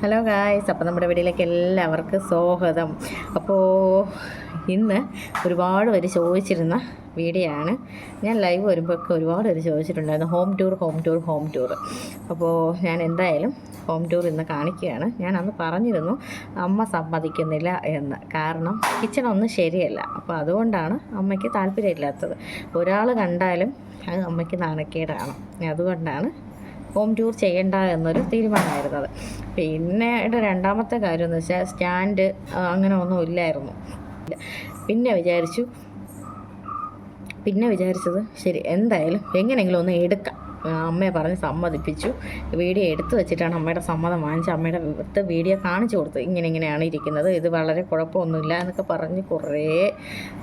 Hello guys അപ്പോൾ നമ്മുടെ വീഡിയോയിലേക്ക് എല്ലാവർക്കും സ്വാഗതം. അപ്പോൾ ഇന്ന് ഒരുപാട് പേര് ചോദിച്ചിരുന്ന വീഡിയോ ആണ് ഞാൻ ലൈവ് വരുമ്പോഴൊക്കെ ഒരുപാട് പേര് ചോദിച്ചിട്ടുണ്ടായിരുന്നു. Home tour home tour home tour അപ്പോൾ ഞാൻ എന്തായാലും ഹോം ടൂർ ഇന്ന് കാണിക്കുകയാണ്. ഞാൻ അന്ന് പറഞ്ഞിരുന്നു അമ്മ സമ്മതിക്കുന്നില്ല എന്ന്. കാരണം കിച്ചണൊന്നും ശരിയല്ല. അപ്പോൾ അതുകൊണ്ടാണ് അമ്മയ്ക്ക് താല്പര്യമില്ലാത്തത്. ഒരാൾ കണ്ടാലും അത് അമ്മയ്ക്ക് നാണക്കേടാണ്. അതുകൊണ്ടാണ് ഹോം ടൂർ ചെയ്യണ്ട എന്നൊരു തീരുമാനമായിരുന്നത് പിന്നെ രണ്ടാമത്തെ കാര്യം എന്ന് വെച്ചാൽ സ്റ്റാൻഡ് അങ്ങനെ ഒന്നും ഇല്ലായിരുന്നു. പിന്നെ വിചാരിച്ചു പിന്നെ വിചാരിച്ചത് ശരി എന്തായാലും എങ്ങനെയെങ്കിലും ഒന്ന് എടുക്കാം. അമ്മയെ പറഞ്ഞ് സമ്മതിപ്പിച്ചു. വീഡിയോ എടുത്തു വെച്ചിട്ടാണ് അമ്മയുടെ സമ്മതം വാങ്ങിച്ച് അമ്മയുടെ അടുത്ത് വീഡിയോ കാണിച്ചു കൊടുത്തത്. ഇങ്ങനെ ഇങ്ങനെയാണ് ഇരിക്കുന്നത്. ഇത് വളരെ കുഴപ്പമൊന്നുമില്ല എന്നൊക്കെ പറഞ്ഞ് കുറേ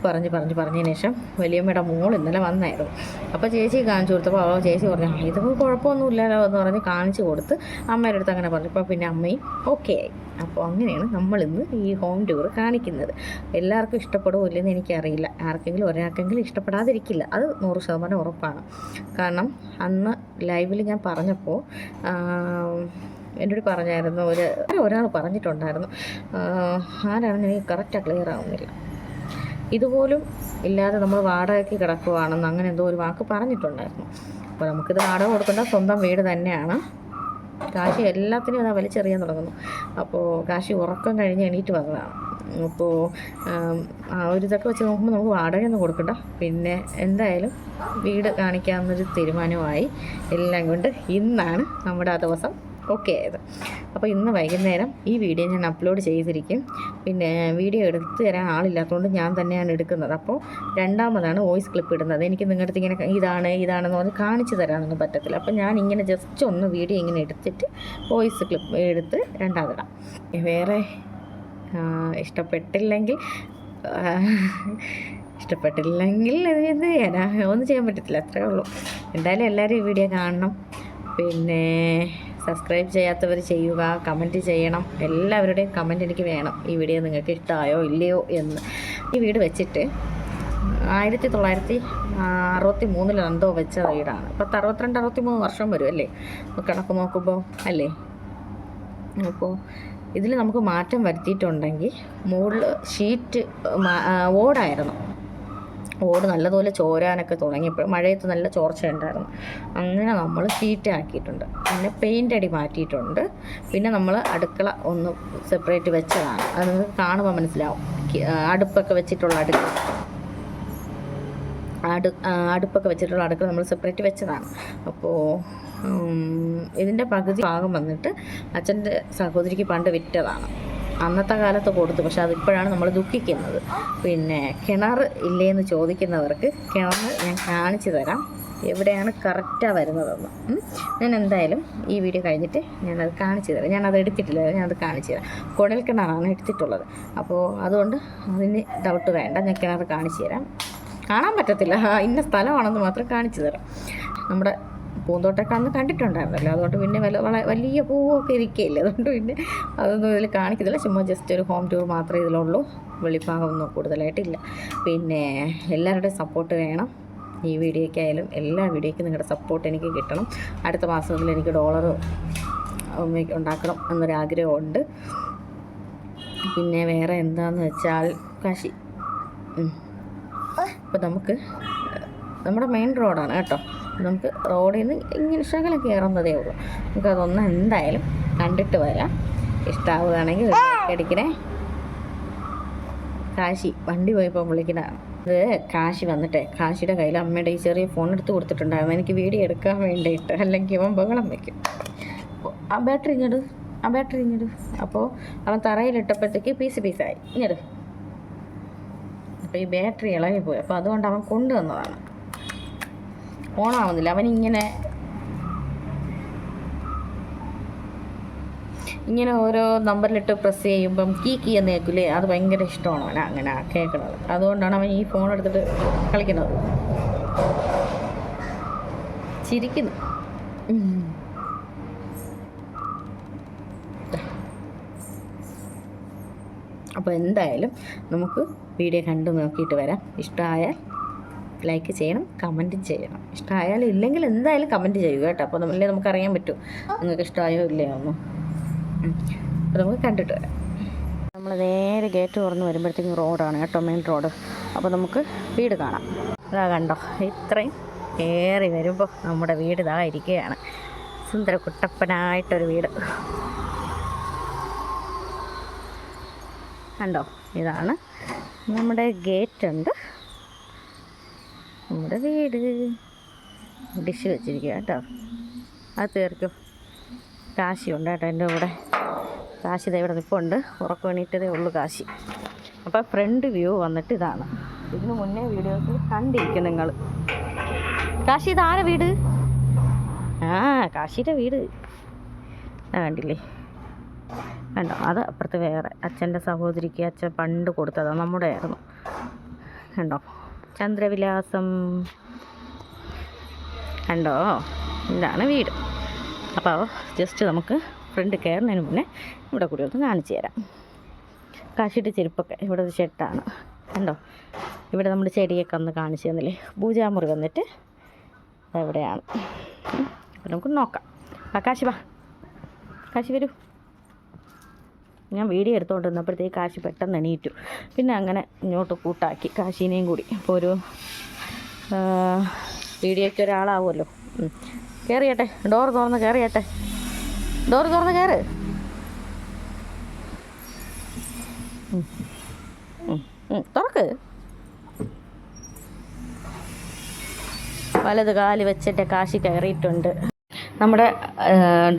പറഞ്ഞ് പറഞ്ഞ് പറഞ്ഞതിന് ശേഷം വലിയമ്മയുടെ മോൾ ഇന്നലെ വന്നായിരുന്നു. അപ്പോൾ ചേച്ചി കാണിച്ചു കൊടുത്തപ്പോൾ അവൾ ചേച്ചി പറഞ്ഞു ഇത് കുഴപ്പമൊന്നുമില്ലല്ലോ എന്ന് പറഞ്ഞ് കാണിച്ചു കൊടുത്ത് അമ്മയുടെ അടുത്ത് അങ്ങനെ പറഞ്ഞു. അപ്പോൾ പിന്നെ അമ്മയും ഓക്കെ ആയി. അപ്പോൾ അങ്ങനെയാണ് നമ്മളിന്ന് ഈ ഹോം ടൂർ കാണിക്കുന്നത്. എല്ലാവർക്കും ഇഷ്ടപ്പെടുമോ ഇല്ലെന്ന് എനിക്കറിയില്ല. ആർക്കെങ്കിലും ഒരാൾക്കെങ്കിലും ഇഷ്ടപ്പെടാതിരിക്കില്ല. അത് നൂറ് ശതമാനം ഉറപ്പാണ്. കാരണം അന്ന് ലൈവിൽ ഞാൻ പറഞ്ഞപ്പോൾ എന്നോട് പറഞ്ഞായിരുന്നു ഒരു ഒരാൾ പറഞ്ഞിട്ടുണ്ടായിരുന്നു. ആരാണെന്ന് എനിക്ക് കറക്റ്റാണ് ക്ലിയർ ആവുന്നില്ല. ഇതുപോലും ഇല്ലാതെ നമ്മൾ വാടകയ്ക്ക് കിടക്കുവാണെന്ന് അങ്ങനെ എന്തോ ഒരു വാക്ക് പറഞ്ഞിട്ടുണ്ടായിരുന്നു. അപ്പോൾ നമുക്കിത് വാടക കൊടുക്കേണ്ട സ്വന്തം വീട് തന്നെയാണ്. കാശി എല്ലാത്തിനും അതാ വലിച്ചെറിയാൻ തുടങ്ങുന്നു. അപ്പോൾ കാശി ഉറക്കം കഴിഞ്ഞ് എണീറ്റ് വന്നതാണ് അപ്പോൾ ആ ഒരു ഇതൊക്കെ വെച്ച് നോക്കുമ്പോൾ നമുക്ക് വാടകയൊന്നും കൊടുക്കണ്ട. പിന്നെ എന്തായാലും വീട് കാണിക്കാമെന്നൊരു തീരുമാനമായി എല്ലാം കൊണ്ട് ഇന്നാണ് നമ്മുടെ ആ ദിവസം ഓക്കെ. ആയത് അപ്പോൾ ഇന്ന് വൈകുന്നേരം ഈ വീഡിയോ ഞാൻ അപ്ലോഡ് ചെയ്തിരിക്കും. പിന്നെ വീഡിയോ എടുത്ത് തരാൻ ആളില്ലാത്തതുകൊണ്ട് ഞാൻ തന്നെയാണ് എടുക്കുന്നത്. അപ്പോൾ രണ്ടാമതാണ് വോയിസ് ക്ലിപ്പ് ഇടുന്നത്. എനിക്ക് നിങ്ങളുടെ അടുത്ത് ഇങ്ങനെ ഇതാണ് ഇതാണെന്ന് പറഞ്ഞ് കാണിച്ചു തരാനൊന്നും പറ്റത്തില്ല. അപ്പോൾ ഞാൻ ഇങ്ങനെ ജസ്റ്റ് ഒന്ന് വീഡിയോ ഇങ്ങനെ എടുത്തിട്ട് വോയിസ് ക്ലിപ്പ് എടുത്ത് രണ്ടാമതിടാം. വേറെ ഇഷ്ടപ്പെട്ടില്ലെങ്കിൽ ഇഷ്ടപ്പെട്ടില്ലെങ്കിൽ എന്ത് ചെയ്യാനാ? ഒന്നും ചെയ്യാൻ പറ്റത്തില്ല. അത്രേ ഉള്ളൂ. എന്തായാലും എല്ലാവരും ഈ വീഡിയോ കാണണം. പിന്നെ സബ്സ്ക്രൈബ് ചെയ്യാത്തവർ ചെയ്യുക കമന്റ് ചെയ്യണം. എല്ലാവരുടെയും കമന്റ് എനിക്ക് വേണം. ഈ വീഡിയോ നിങ്ങൾക്ക് ഇഷ്ടമായോ ഇല്ലയോ എന്ന്. ഈ വീട് വെച്ചിട്ട് ആയിരത്തി തൊള്ളായിരത്തി അറുപത്തി മൂന്നിൽ എന്തോ വെച്ച വീടാണ്. പത്ത് അറുപത്തിരണ്ട് അറുപത്തി മൂന്ന് വർഷം വരും അല്ലേ? കണക്ക് നോക്കുമ്പോൾ അല്ലേ? അപ്പോൾ ഇതിൽ നമുക്ക് മാറ്റം വരുത്തിയിട്ടുണ്ടെങ്കിൽ മുകളിൽ ഷീറ്റ് ഓടായിരുന്നു. ഓട് നല്ലതുപോലെ ചോരാനൊക്കെ തുടങ്ങിയപ്പോൾ മഴയത്ത് നല്ല ചോർച്ച ഉണ്ടായിരുന്നു അങ്ങനെ നമ്മൾ ഷീറ്റ് ആക്കിയിട്ടുണ്ട് പിന്നെ പെയിന്റ് അടി മാറ്റിയിട്ടുണ്ട്. പിന്നെ നമ്മൾ അടുക്കള ഒന്ന് സെപ്പറേറ്റ് വെച്ചതാണ്. അത് നിങ്ങൾക്ക് കാണുമ്പോൾ മനസ്സിലാവും. അടുപ്പൊക്കെ വെച്ചിട്ടുള്ള അടുക്കള അടു അടുപ്പൊക്കെ വെച്ചിട്ടുള്ള അടുക്കള നമ്മൾ സെപ്പറേറ്റ് വെച്ചതാണ്. അപ്പോൾ ഇതിന്റെ പകുതി ഭാഗം വന്നിട്ട് അച്ഛന്റെ സഹോദരിക്ക് പണ്ട് വിറ്റതാണ്. അന്നത്തെ കാലത്ത് കൊടുത്തു. പക്ഷെ അതിപ്പോഴാണ് നമ്മൾ ദുഃഖിക്കുന്നത്. പിന്നെ കിണർ ഇല്ലേ എന്ന് ചോദിക്കുന്നവർക്ക് കിണർ ഞാൻ കാണിച്ചു തരാം. എവിടെയാണ് കറക്റ്റാണ് വരുന്നതെന്ന്. ഞാൻ എന്തായാലും ഈ വീഡിയോ കഴിഞ്ഞിട്ട് ഞാനത് കാണിച്ചു തരാം. ഞാനത് എടുത്തിട്ടില്ല. ഞാനത് കാണിച്ചു തരാം. കുഴൽ കിണറാണ് എടുത്തിട്ടുള്ളത്. അപ്പോൾ അതുകൊണ്ട് അതിന് ഡൗട്ട് വേണ്ട. ഞാൻ കിണർ കാണിച്ചു തരാം. കാണാൻ പറ്റത്തില്ല. ഇന്ന സ്ഥലമാണെന്ന് മാത്രം കാണിച്ചു തരാം. നമ്മുടെ പൂന്തോട്ടമൊക്കെ അന്ന് കണ്ടിട്ടുണ്ടായിരുന്നല്ലോ. അതുകൊണ്ട് പിന്നെ വല വള- വലിയ പൂവൊക്കെ ഇരിക്കുകയില്ല അതുകൊണ്ട് പിന്നെ അതൊന്നും ഇതിൽ കാണിക്കുന്നില്ല. ചുമ്മാ ജസ്റ്റ് ഒരു ഹോം ടൂർ മാത്രമേ ഇതിലുള്ളൂ. വെളിഭാഗമൊന്നും കൂടുതലായിട്ടില്ല. പിന്നെ എല്ലാവരുടെയും സപ്പോർട്ട് വേണം. ഈ വീഡിയോയ്ക്കായാലും എല്ലാ വീഡിയോയ്ക്കും നിങ്ങളുടെ സപ്പോർട്ട് എനിക്ക് കിട്ടണം. അടുത്ത മാസത്തിൽ എനിക്ക് ഡോളർ ഉണ്ടാക്കണം എന്നൊരാഗ്രഹമുണ്ട്. പിന്നെ വേറെ എന്താന്ന് വെച്ചാൽ കാശി അപ്പോൾ നമുക്ക് നമ്മുടെ മെയിൻ റോഡാണ് കേട്ടോ. നമുക്ക് റോഡിൽ നിന്ന് ഇങ്ങനെ ശകലം കയറുന്നതേ ഉള്ളൂ. നമുക്ക് അതൊന്ന് എന്തായാലും കണ്ടിട്ട് വരാം. ഇഷ്ടമാവുകയാണെങ്കിൽ അടിക്കണേ. കാശി വണ്ടി പോയപ്പോൾ വിളിക്കുന്നതാണ് ഇത് കാശി വന്നിട്ട്. കാശിയുടെ കയ്യിൽ അമ്മയുടെ ഈ ചെറിയ ഫോൺ എടുത്ത് കൊടുത്തിട്ടുണ്ടായിരുന്നു. എനിക്ക് വീഡിയോ എടുക്കാൻ വേണ്ടിയിട്ട്. അല്ലെങ്കിൽ അവൻ ബഹളം വയ്ക്കും ആ ബാറ്ററി ഇങ്ങോട്ട് ആ ബാറ്ററി ഇങ്ങോട്ട് അപ്പോൾ അവൻ തറയിലിട്ടപ്പോഴത്തേക്ക് പീസ് പീസായി ഇങ്ങോട്ട് അപ്പോൾ ഈ ബാറ്ററി ഇളകിപ്പോയി അപ്പോൾ അതുകൊണ്ട് അവൻ കൊണ്ടുവന്നതാണ്. ഓണാവുന്നില്ല. അവൻ ഇങ്ങനെ ഇങ്ങനെ ഓരോ നമ്പറിലിട്ട് പ്രസ് ചെയ്യുമ്പം കീ കീ എന്ന് കേൾക്കില്ലേ അത് ഭയങ്കര ഇഷ്ടമാണ് അവൻ അങ്ങനെ കേൾക്കുന്നത് അതുകൊണ്ടാണ് അവൻ ഈ ഫോൺ എടുത്തിട്ട് കളിക്കുന്നത്. ചിരിക്കുന്നു. അപ്പോൾ എന്തായാലും നമുക്ക് വീഡിയോ കണ്ടു നോക്കിയിട്ട് വരാം. ഇഷ്ടമായാൽ ലൈക്ക് ചെയ്യണം കമന്റ് ചെയ്യണം. ഇഷ്ടമായാലും ഇല്ലെങ്കിൽ എന്തായാലും കമന്റ് ചെയ്യുക കേട്ടോ. അപ്പോൾ നമ്മളെ നമുക്കറിയാൻ പറ്റും. നിങ്ങൾക്ക് ഇഷ്ടമായോ ഇല്ലയോ ഒന്നും അപ്പോൾ നമുക്ക് കണ്ടിട്ട് വരാം. നമ്മൾ നേരെ ഗേറ്റ് തുറന്ന് വരുമ്പോഴത്തേക്കും റോഡാണ് കേട്ടോ മെയിൻ റോഡ് അപ്പോൾ നമുക്ക് വീട് കാണാം. ഇതാ കണ്ടോ ഇത്രയും കയറി വരുമ്പോൾ നമ്മുടെ വീട് ഇതാ ഇരിക്കുകയാണ്. സുന്ദര കുട്ടപ്പനായിട്ടൊരു വീട്. കണ്ടോ ഇതാണ് നമ്മുടെ ഗേറ്റ് ഉണ്ട്. നമ്മുടെ വീട്. ഡിഷ് വെച്ചിരിക്കുക കേട്ടോ. അത് തീർക്കും. കാശി ഉണ്ട് കേട്ടോ എന്റെ കൂടെ. കാശി ഇവിടെ നിൽപ്പുണ്ട്. ഉറക്കം എണീറ്റതേ ഉള്ളൂ കാശി. അപ്പോൾ ഫ്രണ്ട് വ്യൂ വന്നിട്ട് ഇതാണ്. ഇതിന് മുന്നേ വീഡിയോസ് കണ്ടിരിക്കും നിങ്ങൾ. കാശി ഇതാരെ വീട്? ആ കാശിയുടെ വീട്. ആ കണ്ടില്ലേ? കണ്ടോ? അത് അപ്പുറത്ത് വേറെ. അച്ഛന്റെ സഹോദരിക്ക് അച്ഛൻ പണ്ട് കൊടുത്തതാണ് നമ്മുടെ ആയിരുന്നു കണ്ടോ? ചന്ദ്രവിലാസം. കണ്ടോ? ഇതാണ് വീട്. അപ്പോൾ ജസ്റ്റ് നമുക്ക് ഫ്രണ്ട് കയറുന്നതിന് മുന്നേ ഇവിടെ കൂടി ഒന്ന് കാണിച്ചു തരാം. കാശിയുടെ ചെരുപ്പൊക്കെ ഇവിടെ ഒരു ഷെട്ടാണ് കണ്ടോ? ഇവിടെ നമ്മൾ ചെടിയൊക്കെ ഒന്ന് കാണിച്ചു തന്നില്ലേ? പൂജാമുറി വന്നിട്ട് അപ്പോൾ നമുക്ക് നോക്കാം. ആ കാശി വാ. കാശി വരൂ. ഞാൻ വീഡിയോ എടുത്തുകൊണ്ട് നിന്നപ്പോഴത്തേക്ക് കാശി പെട്ടെന്ന് എണീറ്റു. പിന്നെ അങ്ങനെ ഇങ്ങോട്ട് കൂട്ടാക്കി കാശിനെയും കൂടി. അപ്പോൾ ഒരു വീഡിയോയ്ക്ക് ഒരാളാവുമല്ലോ. കയറിയട്ടെ ഡോർ തുറന്ന് കയറിയട്ടെ ഡോർ തുറന്ന് കയറ്. തുറക്ക്. വലത് കാൽ വെച്ചിട്ട് കാശി കയറിയിട്ടുണ്ട്. നമ്മുടെ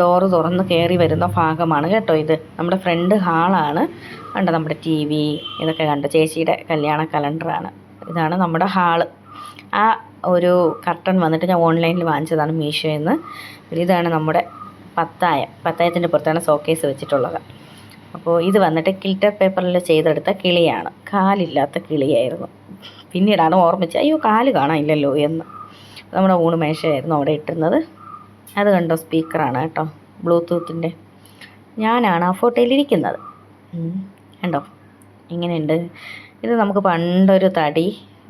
ഡോറ് തുറന്ന് കയറി വരുന്ന ഭാഗമാണ് കേട്ടോ ഇത്. നമ്മുടെ ഫ്രണ്ട് ഹാളാണ് കണ്ട നമ്മുടെ ടി വി ഇതൊക്കെ കണ്ട? ചേച്ചിയുടെ കല്യാണ കലണ്ടറാണ് ഇതാണ് നമ്മുടെ ഹാൾ ആ ഒരു കർട്ടൺ വന്നിട്ട് ഞാൻ ഓൺലൈനിൽ വാങ്ങിച്ചതാണ് മീഷോയിൽ നിന്ന് ഇതാണ് നമ്മുടെ പത്തായം. പത്തായത്തിന്റെ പുറത്താണ് സോക്കേസ് വെച്ചിട്ടുള്ളത്. അപ്പോൾ ഇത് വന്നിട്ട് കിൽറ്റർ പേപ്പറിൽ ചെയ്തെടുത്ത കിളിയാണ്. കാലില്ലാത്ത കിളിയായിരുന്നു. പിന്നീടാണ് ഓർമ്മിച്ച് അയ്യോ കാൽ കാണാനില്ലല്ലോ എന്ന്. നമ്മുടെ ഊണ് മേശയായിരുന്നു അവിടെ ഇട്ടിരുന്നത്. അത് കണ്ടോ സ്പീക്കറാണ് കേട്ടോ ബ്ലൂടൂത്തിന്റെ. ഞാനാണ് ആ ഫോട്ടോയിലിരിക്കുന്നത്. കണ്ടോ? ഇങ്ങനെയുണ്ട്. ഇത് നമുക്ക് പണ്ടൊരു തടി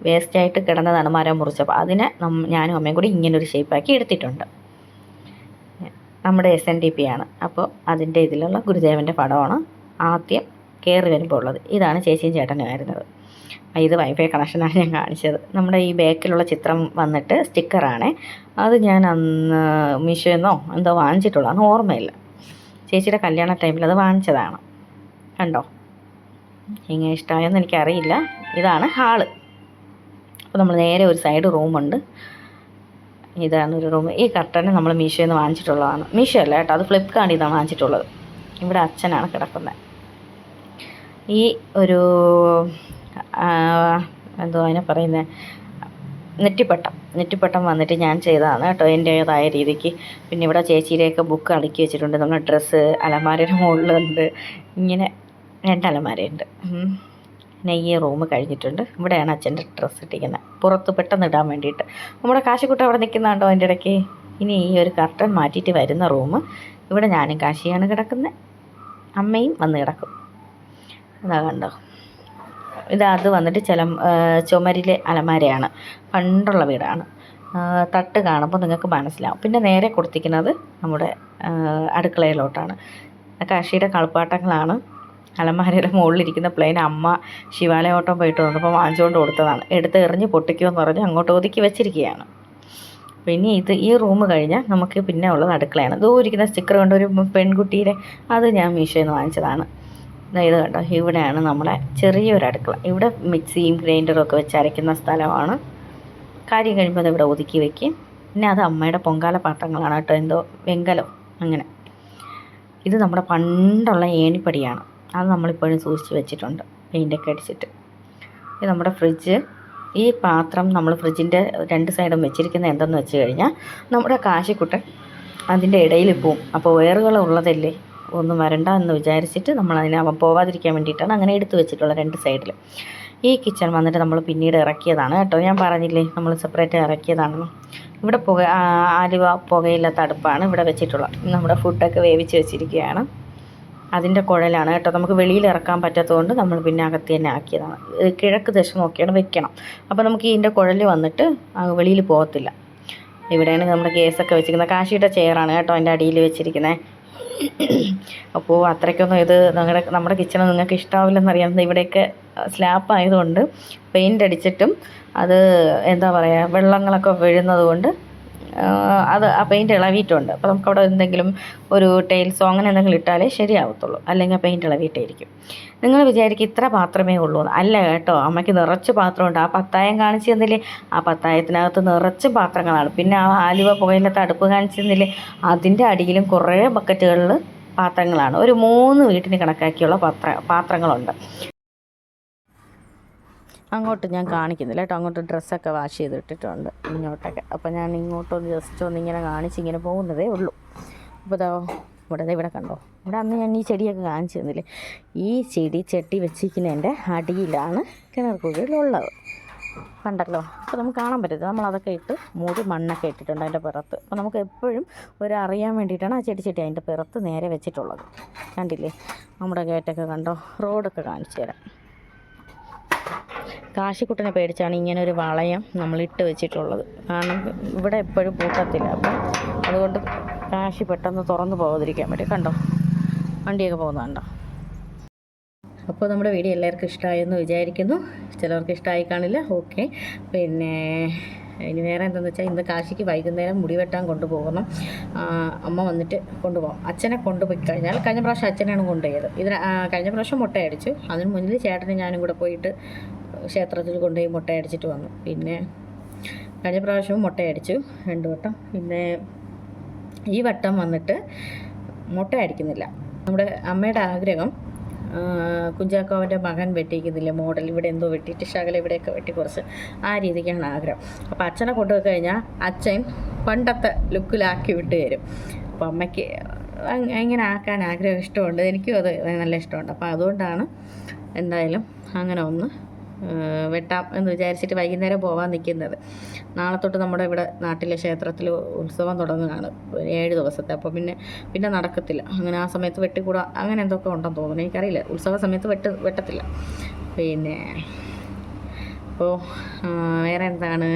വേസ്റ്റായിട്ട് കിടന്നതാണ് മരം മുറിച്ചപ്പോൾ. അതിനെ ഞാനും അമ്മയും കൂടി ഇങ്ങനൊരു ഷേപ്പാക്കി എടുത്തിട്ടുണ്ട്. നമ്മുടെ എസ് എൻ ഡി പി ആണ്. അപ്പോൾ അതിന്റെ ഇതിലുള്ള ഗുരുദേവന്റെ പടമാണ് ആദ്യം കയറി വരുമ്പോൾ ഉള്ളത്. ഇതാണ് ചേച്ചിയും ചേട്ടനും ആയിരുന്നത് ഇത് വൈഫൈ കണക്ഷനാണ് ഞാൻ കാണിച്ചത്. നമ്മുടെ ഈ ബാക്കിലുള്ള ചിത്രം വന്നിട്ട് സ്റ്റിക്കറാണ്. അത് ഞാൻ അന്ന് മീഷോന്നോ എന്തോ വാങ്ങിച്ചിട്ടുള്ളൂ. അന്ന് ഓർമ്മയില്ല. ചേച്ചിയുടെ കല്യാണ ടൈമിൽ അത് വാങ്ങിച്ചതാണ്. കണ്ടോ? എങ്ങനെ ഇഷ്ടമായെന്ന് എനിക്കറിയില്ല. ഇതാണ് ഹാൾ. അപ്പോൾ നമ്മൾ നേരെ ഒരു സൈഡ് റൂമുണ്ട്. ഇതാണ് ഒരു റൂം. ഈ കർട്ടന് നമ്മൾ മീഷോയിൽ നിന്ന് വാങ്ങിച്ചിട്ടുള്ളതാണ്. മീഷോ അല്ല കേട്ടോ. അത് ഫ്ലിപ്കാർട്ടിൽ നിന്നാണ് വാങ്ങിച്ചിട്ടുള്ളത്. ഇവിടെ അച്ഛനാണ് കിടക്കുന്നത്. ഈ ഒരു എന്തോ അതിനെ പറയുന്നത് നെറ്റിപ്പട്ടം. നെറ്റിപ്പട്ടം വന്നിട്ട് ഞാൻ ചെയ്തതാണ് കേട്ടോ. എന്റേതായ രീതിക്ക്. പിന്നെ ഇവിടെ ചേച്ചിയുടെയൊക്കെ ബുക്ക് അടുക്കി വെച്ചിട്ടുണ്ട്. നമ്മുടെ ഡ്രസ്സ് അലമാരയുടെ മുകളിലുണ്ട്. ഇങ്ങനെ രണ്ട് അലമാരയുണ്ട്. പിന്നെ ഈ റൂം കഴിഞ്ഞിട്ടുണ്ട്. ഇവിടെയാണ് അച്ഛന്റെ ഡ്രസ്സ് ഇട്ടിരിക്കുന്നത്. പുറത്ത് പെട്ടെന്ന് ഇടാൻ വേണ്ടിയിട്ട്. നമ്മുടെ കാശിക്കുട്ട അവിടെ നിൽക്കുന്നുണ്ടോ അതിന്റെ ഇടയ്ക്ക്? ഇനി ഈ ഒരു കർട്ടൻ മാറ്റിയിട്ട് വരുന്ന റൂം. ഇവിടെ ഞാനും കാശിയാണ് കിടക്കുന്നത്. അമ്മയും വന്ന് കിടക്കും. അതാ കണ്ടോ? ഇത് അത് വന്നിട്ട് ചില ചുമരിലെ അലമാരയാണ്. പണ്ടുള്ള വീടാണ്. തട്ട് കാണുമ്പോൾ നിങ്ങൾക്ക് മനസ്സിലാവും. പിന്നെ നേരെ കൊടുത്തിരിക്കുന്നത് നമ്മുടെ അടുക്കളയിലോട്ടാണ്. കാശിയുടെ കളിപ്പാട്ടങ്ങളാണ്. അലമാരയുടെ മുകളിലിരിക്കുന്ന പ്ലെയിൻ അമ്മ ശിവാലയോട്ടം പോയിട്ട് വന്നപ്പോൾ വാങ്ങിച്ചുകൊണ്ട് കൊടുത്തതാണ്. എടുത്ത് എറിഞ്ഞ് പൊട്ടിക്കുമെന്ന് പറഞ്ഞ് അങ്ങോട്ട് ഒതുക്കി വെച്ചിരിക്കുകയാണ്. പിന്നെ ഇത് ഈ റൂം കഴിഞ്ഞാൽ നമുക്ക് പിന്നെ ഉള്ളത് അടുക്കളയാണ്. ദൂരിക്കുന്ന സ്റ്റിക്കർ കൊണ്ട് ഒരു പെൺകുട്ടിയുടെ അത് ഞാൻ മീഷോയിൽ നിന്ന് വാങ്ങിച്ചതാണ്. ഇത് കേട്ടോ ഇവിടെയാണ് നമ്മളെ ചെറിയൊരു അടുക്കള. ഇവിടെ മിക്സിയും ഗ്രൈൻഡറും ഒക്കെ വെച്ച് അരയ്ക്കുന്ന സ്ഥലമാണ്. കാര്യം കഴിയുമ്പോൾ അത് ഇവിടെ ഒതുക്കി വെക്കും. പിന്നെ അത് അമ്മയുടെ പൊങ്കാല പാത്രങ്ങളാണ് കേട്ടോ. എന്തോ വെങ്കലോ അങ്ങനെ. ഇത് നമ്മുടെ പണ്ടുള്ള ഏണിപ്പടിയാണ്. അത് നമ്മളിപ്പോഴും സൂക്ഷിച്ച് വെച്ചിട്ടുണ്ട്. പെയിന്റൊക്കെ അടിച്ചിട്ട്. ഇത് നമ്മുടെ ഫ്രിഡ്ജ്. ഈ പാത്രം നമ്മൾ ഫ്രിഡ്ജിന്റെ രണ്ട് സൈഡും വെച്ചിരിക്കുന്നത് എന്തെന്ന് വെച്ച് കഴിഞ്ഞാൽ നമ്മുടെ കാശിക്കുട്ടൻ അതിന്റെ ഇടയിൽ പോവും അപ്പോൾ വയറുകൾ ഉള്ളതല്ലേ? ഒന്നും വരണ്ട എന്ന് വിചാരിച്ചിട്ട് നമ്മൾ അതിനെ അവൻ പോവാതിരിക്കാൻ വേണ്ടിയിട്ടാണ് അങ്ങനെ എടുത്തു വെച്ചിട്ടുള്ളത് രണ്ട് സൈഡിൽ ഈ കിച്ചൺ വന്നിട്ട് നമ്മൾ പിന്നീട് ഇറക്കിയതാണ് കേട്ടോ. ഞാൻ പറഞ്ഞില്ലേ നമ്മൾ സെപ്പറേറ്റ് ഇറക്കിയതാണെന്ന്. ഇവിടെ പുക ആലുവ പുകയില്ലാത്ത അടുപ്പാണ് ഇവിടെ വെച്ചിട്ടുള്ളത്. നമ്മുടെ ഫുഡൊക്കെ വേവിച്ച് വെച്ചിരിക്കുകയാണ്. അതിന്റെ കുഴലാണ് കേട്ടോ. നമുക്ക് വെളിയിൽ ഇറക്കാൻ പറ്റാത്തതുകൊണ്ട് നമ്മൾ പിന്നെ അകത്ത് തന്നെ ആക്കിയതാണ്. കിഴക്ക് ദശ നോക്കിയാണ് വെക്കണം. അപ്പോൾ നമുക്ക് ഇതിന്റെ കുഴൽ വന്നിട്ട് വെളിയിൽ പോകത്തില്ല. ഇവിടെയാണ് നമ്മുടെ ഗ്യാസൊക്കെ വെച്ചിരിക്കുന്നത്. കാശിയുടെ ചെയറാണ് കേട്ടോ അതിന്റെ അടിയിൽ വെച്ചിരിക്കുന്നത്. അപ്പോൾ അത്രയ്ക്കൊന്നും ഇത് നിങ്ങളുടെ നമ്മുടെ കിച്ചണ് നിങ്ങൾക്ക് ഇഷ്ടാവില്ലെന്നറിയാം ഇവിടെയൊക്കെ സ്ലാപ്പ് ആയതുകൊണ്ട് പെയിന്റ് അടിച്ചിട്ടും അത് എന്താ പറയുക വെള്ളങ്ങളൊക്കെ വീഴുന്നത് കൊണ്ട് ആ, അത് ആ പെയിന്റ് ഇളവിയിട്ടുണ്ട്. അപ്പോൾ നമുക്ക് അവിടെ എന്തെങ്കിലും ഒരു ടൈൽസോ അങ്ങനെ എന്തെങ്കിലും ഇട്ടാലേ ശരിയാവത്തുള്ളൂ. അല്ലെങ്കിൽ പെയിന്റ് ഇളവിയിട്ടായിരിക്കും. നിങ്ങൾ വിചാരിക്കും ഇത്ര പാത്രമേ ഉള്ളൂ അല്ല കേട്ടോ അമ്മയ്ക്ക് നിറച്ച് പാത്രമുണ്ട്. ആ പത്തായം കാണിച്ചു തന്നില്ലേ? ആ പത്തായത്തിനകത്ത് നിറച്ച് പാത്രങ്ങളാണ്. പിന്നെ ആ ആലുവ പുകയിലത്തെ അടുപ്പ് കാണിച്ചു തന്നില്ലേ? അതിന്റെ അടിയിലും കുറേ ബക്കറ്റുകളിൽ പാത്രങ്ങളാണ്. ഒരു മൂന്ന് വീട്ടിന് കണക്കാക്കിയുള്ള പാത്ര പാത്രങ്ങളുണ്ട്. അങ്ങോട്ട് ഞാൻ കാണിക്കുന്നില്ല കേട്ടോ. അങ്ങോട്ട് ഡ്രസ്സൊക്കെ വാഷ് ചെയ്തിട്ടിട്ടുണ്ട് ഇങ്ങോട്ടൊക്കെ. അപ്പോൾ ഞാൻ ഇങ്ങോട്ടൊന്ന് ജസ്റ്റ് ഒന്ന് ഇങ്ങനെ കാണിച്ച് ഇങ്ങനെ പോകുന്നതേ ഉള്ളൂ. അപ്പോൾ അതോ ഇവിടെ ഇവിടെ കണ്ടോ? ഇവിടെ അന്ന് ഞാൻ ഈ ചെടിയൊക്കെ കാണിച്ചു തന്നില്ലേ? ഈ ചെടി ചട്ടി വെച്ചിരിക്കുന്നതിന്റെ അടിയിലാണ് കിണർ കുഴിയിലുള്ളത്. കണ്ടല്ലോ? അപ്പോൾ നമുക്ക് കാണാൻ പറ്റത്തില്ല. നമ്മളതൊക്കെ ഇട്ട് മൂടി മണ്ണൊക്കെ ഇട്ടിട്ടുണ്ട് അതിന്റെ പുറത്ത്. അപ്പോൾ നമുക്ക് എപ്പോഴും ഒരു അറിയാൻ വേണ്ടിയിട്ടാണ് ആ ചെടി ചെട്ടി അതിന്റെ പുറത്ത് നേരെ വെച്ചിട്ടുള്ളത്. കണ്ടില്ലേ? നമ്മുടെ ഗേറ്റൊക്കെ കണ്ടോ? റോഡൊക്കെ കാണിച്ചു തരാം. കാശിക്കുട്ടനെ പേടിച്ചാണ് ഇങ്ങനെ ഒരു വളയം നമ്മൾ ഇട്ട് വെച്ചിട്ടുള്ളത്. കാരണം ഇവിടെ എപ്പോഴും പൂട്ടത്തില്ല അപ്പം അതുകൊണ്ട് കാശി പെട്ടെന്ന് തുറന്നു പോകാതിരിക്കാൻ പറ്റും കണ്ടോ? വണ്ടിയൊക്കെ പോകുന്നുണ്ടോ അപ്പോൾ നമ്മുടെ വീഡിയോ എല്ലാവർക്കും ഇഷ്ടമായെന്ന് വിചാരിക്കുന്നു. ചിലവർക്ക് ഇഷ്ടമായി കാണില്ല. ഓക്കെ. പിന്നെ ഇനി വേറെ എന്താണെന്ന് വെച്ചാൽ ഇന്ന് കാശിക്ക് വൈകുന്നേരം മുടി വെട്ടാൻ കൊണ്ടുപോകണം. അമ്മ വന്നിട്ട് കൊണ്ടുപോകാം. അച്ഛനെ കൊണ്ടുപോയി കഴിഞ്ഞാൽ കഴിഞ്ഞ പ്രാവശ്യം അച്ഛനെയാണ് കൊണ്ടുപോയത്. ഇതിന് കഴിഞ്ഞ പ്രാവശ്യം മുട്ടയടിച്ചു. അതിന് മുന്നിൽ ചേട്ടനും ഞാനും കൂടെ പോയിട്ട് ക്ഷേത്രത്തിൽ കൊണ്ടുപോയി മുട്ടയടിച്ചിട്ട് വന്നു. പിന്നെ കഴിഞ്ഞ പ്രാവശ്യവും മുട്ടയടിച്ചു രണ്ട് വട്ടം. പിന്നെ ഈ വട്ടം വന്നിട്ട് മുട്ട അടിക്കുന്നില്ല നമ്മുടെ അമ്മയുടെ ആഗ്രഹം കുഞ്ചാക്കോവന്റെ മകൻ വെട്ടിക്കുന്നില്ല മോഡൽ ഇവിടെ എന്തോ വെട്ടിയിട്ട് ശകലം ഇവിടെയൊക്കെ വെട്ടി കുറച്ച് ആ രീതിക്കാണ് ആഗ്രഹം. അപ്പോൾ അച്ഛനെ കൊണ്ടുപോയി കഴിഞ്ഞാൽ അച്ഛൻ പണ്ടത്തെ ലുക്കിലാക്കി വിട്ട് തരും. അപ്പോൾ അമ്മയ്ക്ക് ഇങ്ങനെ ആക്കാൻ ആഗ്രഹം ഇഷ്ടമുണ്ട്? എനിക്കും അത് നല്ല ഇഷ്ടമുണ്ട്. അപ്പോൾ അതുകൊണ്ടാണ് എന്തായാലും അങ്ങനെ ഒന്ന് വെട്ടാം എന്ന് വിചാരിച്ചിട്ട് വൈകുന്നേരം പോവാൻ നിൽക്കുന്നത് നാളെ തൊട്ട് നമ്മുടെ ഇവിടെ നാട്ടിലെ ക്ഷേത്രത്തിൽ ഉത്സവം തുടങ്ങുകയാണ്. ഏഴ് ദിവസത്തെ. അപ്പോൾ പിന്നെ പിന്നെ നടക്കത്തില്ല. അങ്ങനെ ആ സമയത്ത് വെട്ടിക്കൂടാ. അങ്ങനെ എന്തൊക്കെ ഉണ്ടെന്ന് തോന്നുന്നു. എനിക്കറിയില്ല. ഉത്സവ സമയത്ത് വെട്ട് വെട്ടത്തില്ല. പിന്നെ അപ്പോൾ വേറെ എന്താണ്?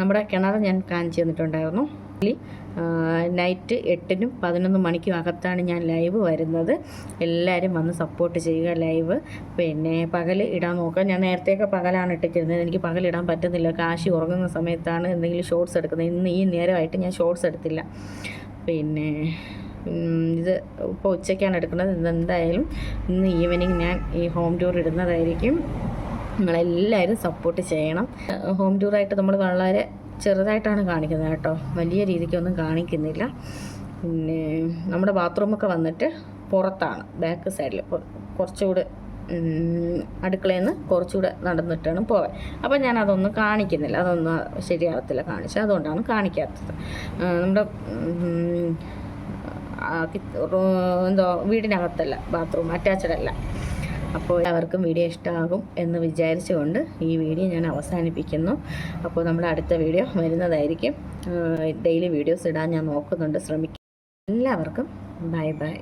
നമ്മുടെ കിണർ ഞാൻ കാണിച്ചു തന്നിട്ടുണ്ടായിരുന്നു. നൈറ്റ് എട്ടിനും പതിനൊന്ന് മണിക്കും അകത്താണ് ഞാൻ ലൈവ് വരുന്നത്. എല്ലാവരും വന്ന് സപ്പോർട്ട് ചെയ്യുക ലൈവ്. പിന്നെ പകൽ ഇടാൻ നോക്കുക. ഞാൻ നേരത്തെയൊക്കെ പകലാണ് ഇട്ടിരുന്നത് എനിക്ക് പകൽ ഇടാൻ പറ്റുന്നില്ല. കാശി ഉറങ്ങുന്ന സമയത്താണ് എന്തെങ്കിലും ഷോർട്സ് എടുക്കുന്നത്. ഇന്ന് ഈ നേരമായിട്ട് ഞാൻ ഷോർട്സ് എടുത്തില്ല. പിന്നെ ഇത് ഇപ്പോൾ ഉച്ചയ്ക്കാണ് എടുക്കുന്നത്. ഇതെന്തായാലും ഇന്ന് ഈവനിങ് ഞാൻ ഈ ഹോം ടൂർ ഇടുന്നതായിരിക്കും. നിങ്ങളെല്ലാവരും സപ്പോർട്ട് ചെയ്യണം. ഹോം ടൂറായിട്ട് നമ്മൾ വളരെ ചെറുതായിട്ടാണ് കാണിക്കുന്നത് കേട്ടോ. വലിയ രീതിക്കൊന്നും കാണിക്കുന്നില്ല. പിന്നെ നമ്മുടെ ബാത്റൂമൊക്കെ വന്നിട്ട് പുറത്താണ് ബാക്ക് സൈഡിൽ കുറച്ചുകൂടെ അടുക്കളയിൽ നിന്ന് കുറച്ചുകൂടെ നടന്നിട്ടാണ് പോവാൻ അപ്പോൾ ഞാൻ അതൊന്നും കാണിക്കുന്നില്ല. അതൊന്നും ശരിയാവത്തില്ല കാണിച്ചത്. അതുകൊണ്ടാണ് കാണിക്കാത്തത്. നമ്മുടെ എന്തോ വീടിനകത്തല്ല ബാത്റൂം അറ്റാച്ച്ഡ് അല്ല. അപ്പോൾ എല്ലാവർക്കും വീഡിയോ ഇഷ്ടമാകും എന്ന് വിചാരിച്ചുകൊണ്ട് ഈ വീഡിയോ ഞാൻ അവസാനിപ്പിക്കുന്നു. അപ്പോൾ നമ്മുടെ അടുത്ത വീഡിയോ വരുന്നതായിരിക്കും. ഡെയിലി വീഡിയോസ് ഇടാൻ ഞാൻ നോക്കുന്നുണ്ട്. ശ്രമിക്കും എല്ലാവർക്കും ബൈ ബൈ.